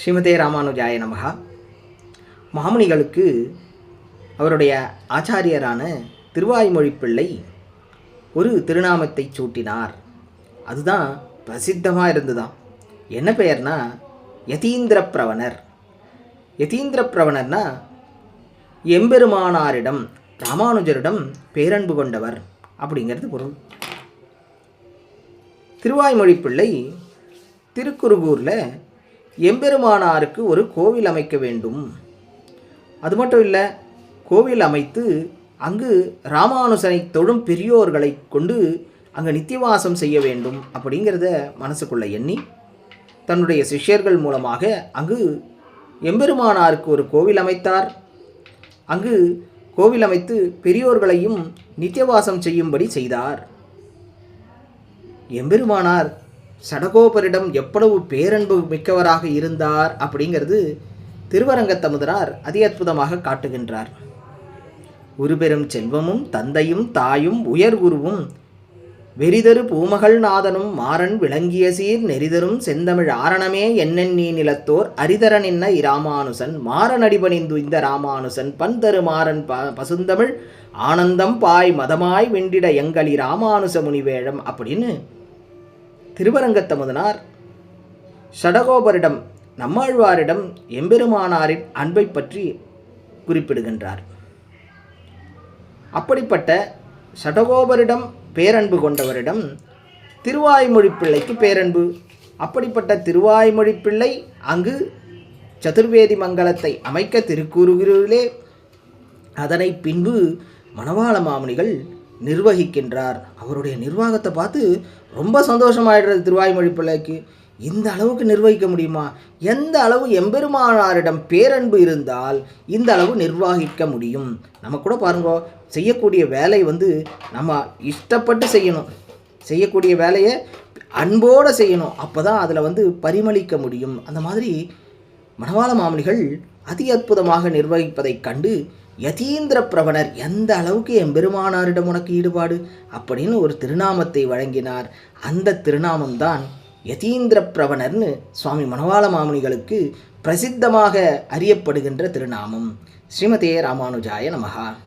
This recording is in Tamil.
ஸ்ரீமதே ராமானுஜாய நமகா மாமுனிகளுக்கு அவருடைய ஆச்சாரியரான திருவாய்மொழி பிள்ளை ஒரு திருநாமத்தை சூட்டினார். அதுதான் பிரசித்தமாக இருந்துதான். என்ன பெயர்னா யதீந்திர பிரவணர் யதீந்திர பிரவணர்னா எம்பெருமானாரிடம் ராமானுஜரிடம் பேரன்பு கொண்டவர் அப்படிங்கிறது பொருள். திருவாய்மொழி பிள்ளை திருக்குறுகூரில் எம்பெருமானாருக்கு ஒரு கோவில் அமைக்க வேண்டும். அது மட்டும் இல்லை கோவில் அமைத்து அங்கு ராமானுஜனை தொழும் பெரியோர்களை கொண்டு அங்கு நித்தியவாசம் செய்ய வேண்டும் அப்படிங்கிறத மனசுக்குள்ள எண்ணி தன்னுடைய சிஷ்யர்கள் மூலமாக அங்கு எம்பெருமானாருக்கு ஒரு கோவில் அமைத்தார். அங்கு கோவில் அமைத்து பெரியோர்களையும் நித்தியவாசம் செய்யும்படி செய்தார். எம்பெருமானார் சடகோபரிடம் எவ்வளவு பேரன்பு மிக்கவராக இருந்தார் அப்படிங்கிறது திருவரங்கத்தமுதனார் அதி அற்புதமாக காட்டுகின்றார். உருபெரும் செல்வமும் தந்தையும் தாயும் உயர் குருவும் வெறிதரு பூமகள் நாதனும் மாறன் விளங்கிய சீர் நெறிதரும் செந்தமிழ் ஆரணமே என்னென்னீ நிலத்தோர் அரிதரனின்ன இராமானுசன் மாறனடிபணிந்து இந்த ராமானுசன் பந்தரு மாறன் ப பசுந்தமிழ் ஆனந்தம் பாய் மதமாய் வெண்டிட எங்களி ராமானுச முனிவேழம் அப்படின்னு திருவரங்கத்தமுதனார் ஷடகோபரிடம் நம்மாழ்வாரிடம் எம்பெருமானாரின் அன்பை பற்றி குறிப்பிடுகின்றார். அப்படிப்பட்ட சடகோபரிடம் பேரன்பு கொண்டவரிடம் திருவாய்மொழி பிள்ளைக்கு பேரன்பு. அப்படிப்பட்ட திருவாய்மொழி பிள்ளை அங்கு சதுர்வேதி மங்கலத்தை அமைக்க திருக்கூறுகிறே அதனை பின்பு மணவாள மாமுனிகள் நிர்வகிக்கின்றார். அவருடைய நிர்வாகத்தை பார்த்து ரொம்ப சந்தோஷமாயிடுறது திருவாய்மொழி பிள்ளைக்கு. இந்த அளவுக்கு நிர்வகிக்க முடியுமா? எந்த அளவு எம்பெருமானாரிடம் பேரன்பு இருந்தால் இந்த அளவு நிர்வகிக்க முடியும். நம்ம கூட பாருங்க செய்யக்கூடிய வேலை வந்து நம்ம இஷ்டப்பட்டு செய்யணும். செய்யக்கூடிய வேலையை அன்போடு செய்யணும். அப்போ தான் அதில் வந்து பரிமளிக்க முடியும். அந்த மாதிரி மணவாள மாமனிகள் அதி அற்புதமாக நிர்வகிப்பதைக் கண்டு யதீந்திர பிரபணர் எந்த அளவுக்கு எம்பெருமானாரிடம் உனக்கு ஈடுபாடு? அப்படின்னு ஒரு திருநாமத்தை வழங்கினார். அந்த திருநாமம்தான் யதீந்திர பிரவணர்னு சுவாமி மணவாள மாமுனிகளுக்கு பிரசித்தமாக அறியப்படுகின்ற திருநாமம். ஸ்ரீமதே ராமானுஜாய நமகா